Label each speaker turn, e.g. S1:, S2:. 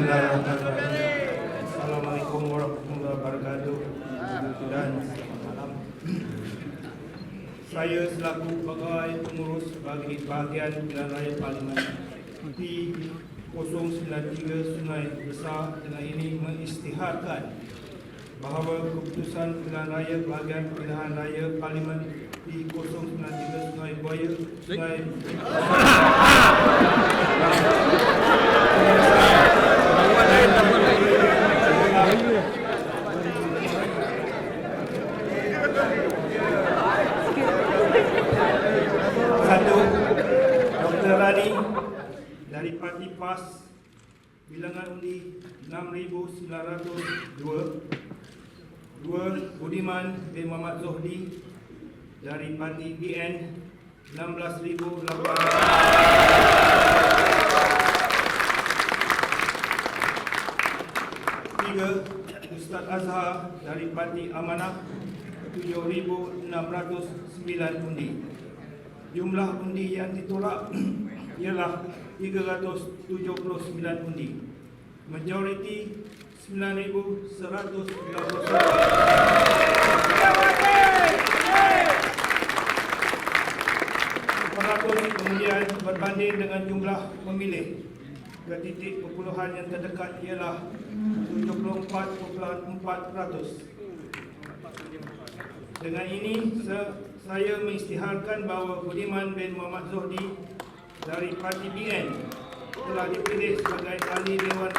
S1: Assalamualaikum warahmatullahi wabarakatuh dan malam. Saya selaku pegawai pengurus bagi bahagian Pilihan Raya Parlimen P093 Sungai Besar dengan ini mengisytiharkan bahawa keputusan pilihan raya bahagian pilihan raya parlimen di 093 Sungai Buaya Sungai Besar dari Parti PAS bilangan undi 6,902 Dua, Budiman bin Muhammad Zohdi dari Parti BN 16,800 Tiga, Ustaz Azhar dari Parti Amanah 7,609 undi. Jumlah undi yang ditolak ialah 379 undi. Majoriti 9,191. Peratus kemudian berbanding dengan jumlah pemilih ke titik perpuluhan yang terdekat ialah 74.4%. Dengan ini saya mengisytiharkan bahawa Budiman bin Muhammad Zohdi dari Parti BN telah dipilih sebagai ahli Dewan